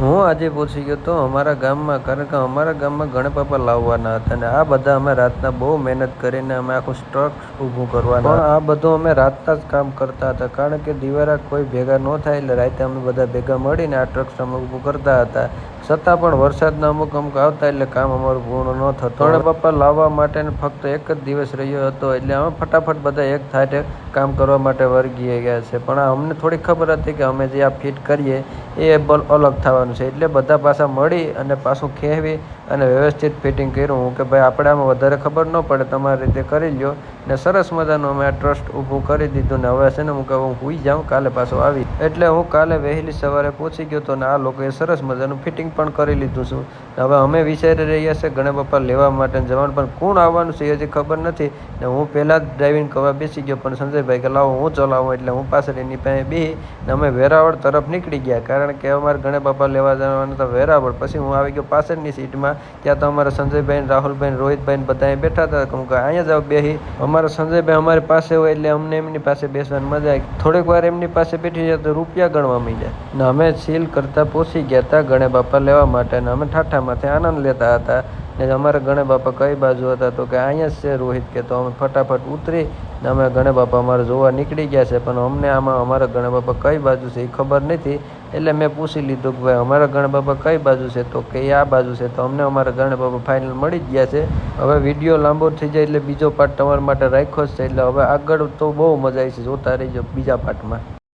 હું આજે પહોંચી ગયો તો અમારા ગામમાં કારણ કે અમારા ગામમાં ગણપપ્પા લાવવાના હતા અને આ બધા અમે રાતના બહુ મહેનત કરીને અમે આખું સ્ટ્રક ઊભું કરવાના પણ આ બધું અમે રાતના જ કામ કરતા હતા કારણ કે દિવારા કોઈ ભેગા ન થાય એટલે રાતે અમે બધા ભેગા મળીને આ ટ્રક અમે ઊભું કરતા હતા. છતાં પણ વરસાદના અમુક અમુક આવતા એટલે કામ અમારું પૂર્ણ ન થતું. ગણપપ્પા લાવવા માટે ફક્ત એક જ દિવસ રહ્યો હતો એટલે અમે ફટાફટ બધા એક થાય કામ કરવા માટે વર્ગી ગયા છે. પણ અમને થોડી ખબર હતી કે અમે જે આ ફિટ કરીએ એ અલગ થવાનું છે. એટલે બધા પાછા મળી અને પાછું ખેંચવી અને વ્યવસ્થિત ફિટિંગ કર્યું. હું કે ભાઈ, આપણે આમાં વધારે ખબર ન પડે, તમારી રીતે કરી લ્યો. ને સરસ મજાનું અમે આ ટ્રસ્ટ ઊભું કરી દીધું. ને હવે છે ને હું કહું, હું જાઉં, કાલે પાછો આવી એટલે હું કાલે વહેલી સવારે પહોંચી ગયો તો ને આ લોકોએ સરસ મજાનું ફિટિંગ પણ કરી લીધું છું. હવે અમે વિચારી રહ્યા છે ગણે બાપા લેવા માટે જવાનું, પણ કોણ આવવાનું છે હજી ખબર નથી. ને હું પહેલાં જ ડ્રાઇવિંગ કરવા બેસી ગયો, પણ સંજયભાઈ કે લાવો હું ચલાવું એટલે હું પાછળ એની પાસે બેસી ને અમે વેરાવળ તરફ નીકળી ગયા. કારણ કે અમારે ગણે બાપા લેવા જવાના તો વેરાવળ, પછી હું આવી ગયો પાછળની સીટમાં. ત્યાં તો અમારા સંજયભાઈ રાહુલભાઈ રોહિતભાઈ બધા બેઠા હતા. હું કે અહીંયા જાવ બેસી અમારા સંજયભાઈ અમારી પાસે હોય એટલે અમને એમની પાસે બેસવાની મજા આવી. થોડીક વાર એમની પાસે બેઠી જાય રૂપિયા ગણવા માંડ્યા. ને અમે સીલ કરતા પહોંચી ગયા હતા ગણે બાપા લેવા માટે ને અમે ઠાઠામાંથી આનંદ લેતા હતા. ને અમારા ગણે બાપા કઈ બાજુ હતા તો કે અહીંયા જ છે રોહિત કે તો અમે ફટાફટ ઉતરી ને અમે ગણે બાપા અમારે જોવા નીકળી ગયા છે. પણ અમને આમાં અમારા ગણે બાપા કઈ બાજુ છે એ ખબર નથી. એટલે મેં પૂછી લીધું કે ભાઈ અમારા ગણે બાપા કઈ બાજુ છે? તો કે આ બાજુ છે. તો અમને અમારા ગણે બાપા ફાઇનલ મળી ગયા છે. હવે વીડિયો લાંબો થઈ જાય એટલે બીજો પાર્ટ તમારા માટે રાખ્યો જ છે. એટલે હવે આગળ તો બહુ મજા આવી છે. જોતા રહીજો બીજા પાર્ટમાં